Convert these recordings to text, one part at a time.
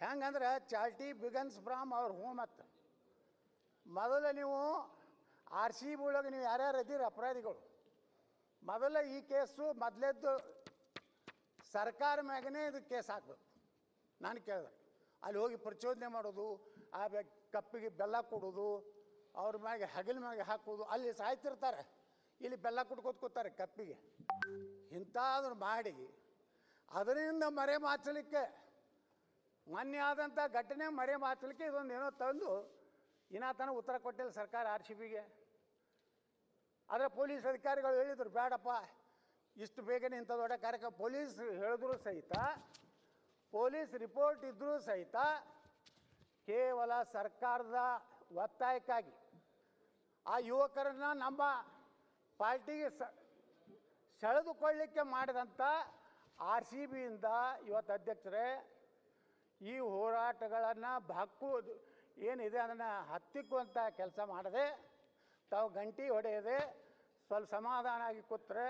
ಹೆಂಗಂದ್ರೆ ಚಾಲ್ಟಿ begins from ಅವ್ರ ಹೋಮ್ ಅತ್ತ ಮೊದಲು ನೀವು ಆರ್ ಸಿ ಬಿ ಒಳಗೆ ನೀವು ಯಾರ್ಯಾರು ಇದ್ದೀರಿ ಅಪರಾಧಿಗಳು? ಮೊದಲ ಈ ಕೇಸು ಮೊದಲೇದ್ದು ಸರ್ಕಾರ ಮ್ಯಾಗನೇ ಇದು ಕೇಸ್ ಹಾಕ್ಬೇಕು ನಾನು ಕೇಳಿದೆ. ಅಲ್ಲಿ ಹೋಗಿ ಪ್ರಚೋದನೆ ಮಾಡೋದು, ಆ ಕಪ್ಪಿಗೆ ಬೆಲ್ಲ ಕೊಡೋದು, ಅವ್ರ ಮ್ಯಾಗೆ ಹಗಲ ಮ್ಯಾಗೆ ಹಾಕೋದು, ಅಲ್ಲಿ ಸಾಯ್ತಿರ್ತಾರೆ. ಇಲ್ಲಿ ಬೆಲ್ಲ ಕುಟ್ಕೋತ ಕೂತಾರೆ ಕಪ್ಪಿಗೆ. ಇಂಥದನ್ನು ಮಾಡಿ ಅದರಿಂದ ಮರೆ ಮಾಚಲಿಕ್ಕೆ ಮೊನ್ನೆ ಆದಂಥ ಘಟನೆ ಮರೆ ಮಾಚಲಿಕ್ಕೆ ಇದೊಂದು ಏನೋ ತಂದು ಇನ್ನಾತನ ಉತ್ತರ ಕೊಟ್ಟಿಲ್ಲ ಸರ್ಕಾರ ಆರ್ ಸಿ ಬಿಗೆ. ಆದರೆ ಪೊಲೀಸ್ ಅಧಿಕಾರಿಗಳು ಹೇಳಿದರು ಬೇಡಪ್ಪ ಇಷ್ಟು ಬೇಗನೆ ಇಂಥ ದೊಡ್ಡ ಕಾರ್ಯಕ್ರಮ, ಪೊಲೀಸ್ ಹೇಳಿದ್ರು ಸಹಿತ, ಪೊಲೀಸ್ ರಿಪೋರ್ಟ್ ಇದ್ದರೂ ಸಹಿತ ಕೇವಲ ಸರ್ಕಾರದ ಒತ್ತಾಯಕ್ಕಾಗಿ ಆ ಯುವಕರನ್ನು ನಮ್ಮ ಪಾರ್ಟಿಗೆ ಸ, ಸೆಳೆದುಕೊಳ್ಳಿಕ್ಕೆ ಮಾಡಿದಂಥ ಆರ್ ಸಿ ಬಿಯಿಂದ ಇವತ್ತು ಅಧ್ಯಕ್ಷರೇ ಈ ಹೋರಾಟಗಳನ್ನು ಹಕ್ಕು ಏನಿದೆ ಅದನ್ನು ಹತ್ತಿಕ್ಕುವಂಥ ಕೆಲಸ ಮಾಡದೆ, ತಾವು ಗಂಟಿ ಹೊಡೆಯದೆ, ಸ್ವಲ್ಪ ಸಮಾಧಾನ ಆಗಿ ಕೂತ್ರೆ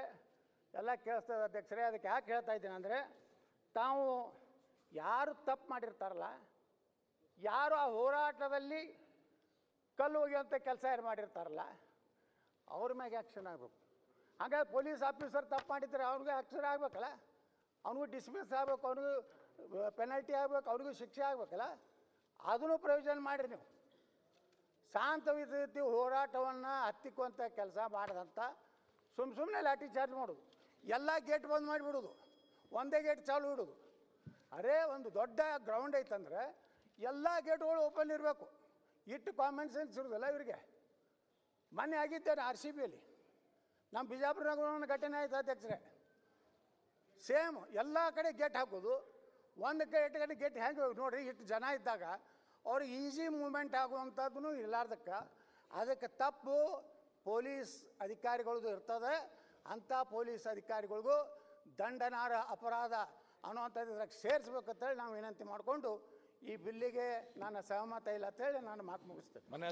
ಎಲ್ಲ ಕೇಳಿಸ್ತದೆ ಅಧ್ಯಕ್ಷರೇ ಅದಕ್ಕೆ ಯಾಕೆ ಹೇಳ್ತಾ ಇದ್ದೀನಿ ಅಂದರೆ, ತಾವು ಯಾರು ತಪ್ಪು ಮಾಡಿರ್ತಾರಲ್ಲ, ಯಾರು ಆ ಹೋರಾಟದಲ್ಲಿ ಕಲ್ಲು ಒಗೆಯುವಂಥ ಕೆಲಸ ಯಾರು ಮಾಡಿರ್ತಾರಲ್ಲ, ಅವ್ರ ಮ್ಯಾಗೆ ಆ್ಯಕ್ಷನ್ ಆಗಬೇಕು. ಹಾಗಾಗಿ ಪೊಲೀಸ್ ಆಫೀಸರ್ ತಪ್ಪು ಮಾಡಿದ್ರೆ ಅವ್ರಿಗೆ ಆ್ಯಕ್ಷನ್ ಆಗಬೇಕಲ್ಲ. ಅವನಿಗೂ ಡಿಸ್ಮಿಸ್ ಆಗಬೇಕು, ಅವನಿಗೂ ಪೆನಾಲ್ಟಿ ಆಗಬೇಕು ಅವ್ರಿಗೂ ಶಿಕ್ಷೆ ಆಗಬೇಕಲ್ಲ? ಅದನ್ನು ಪ್ರಯೋಜನ ಮಾಡಿರಿ ನೀವು. ಶಾಂತವಿದ್ದ ಹೋರಾಟವನ್ನು ಹತ್ತಿಕ್ಕುವಂಥ ಕೆಲಸ ಮಾಡಿದಂಥ ಸುಮ್ಮ ಸುಮ್ಮನೆ ಲಾಠಿ ಚಾರ್ಜ್ ಮಾಡೋದು. ಎಲ್ಲ ಗೇಟ್ ಬಂದ್ ಮಾಡಿಬಿಡೋದು. ಒಂದೇ ಗೇಟ್ ಚಾಲು ಇಡೋದು. ಅರೇ ಒಂದು ದೊಡ್ಡ ಗ್ರೌಂಡ್ ಐತಂದ್ರೆ ಎಲ್ಲ ಗೇಟ್ಗಳು ಓಪನ್ ಇರಬೇಕು. ಇಟ್ಟು ಕಾಮನ್ ಸೆನ್ಸ್ ಇರೋದಿಲ್ಲ ಇವರಿಗೆ. ಮೊನ್ನೆ ಆಗಿದ್ದೇನೆ ಆರ್ ಸಿ ಬಿಯಲ್ಲಿ ನಮ್ಮ ಬಿಜಾಪುರ ನಗರ ಘಟನೆ ಆಯ್ತು ಅಧ್ಯಕ್ಷರೇ. ಸೇಮ್ ಎಲ್ಲ ಕಡೆ ಗೇಟ್ ಹಾಕೋದು. ಒಂದು ಗೇಟ್ ಕಡೆ ಗೇಟ್ ಹೆಂಗೆ ನೋಡ್ರಿ, ಇಷ್ಟು ಜನ ಇದ್ದಾಗ ಅವ್ರಿಗೆ ಈಸಿ ಮೂಮೆಂಟ್ ಆಗುವಂಥದ್ದು ಇರ್ಲಾರ್ದಕ್ಕೆ. ಅದಕ್ಕೆ ತಪ್ಪು ಪೊಲೀಸ್ ಅಧಿಕಾರಿಗಳದ್ದು ಇರ್ತದೆ. ಅಂಥ ಪೊಲೀಸ್ ಅಧಿಕಾರಿಗಳಿಗೂ ದಂಡನಾರ ಅಪರಾಧ ಅನ್ನುವಂಥದ್ದು ಇದ್ರಾಗ ಸೇರಿಸ್ಬೇಕಂತೇಳಿ ನಾವು ವಿನಂತಿ ಮಾಡಿಕೊಂಡು ಈ ಬಿಲ್ಲಿಗೆ ನನ್ನ ಸಹಮತ ಇಲ್ಲ ಅಂತೇಳಿ ನಾನು ಮಾತು ಮುಗಿಸ್ತೇನೆ.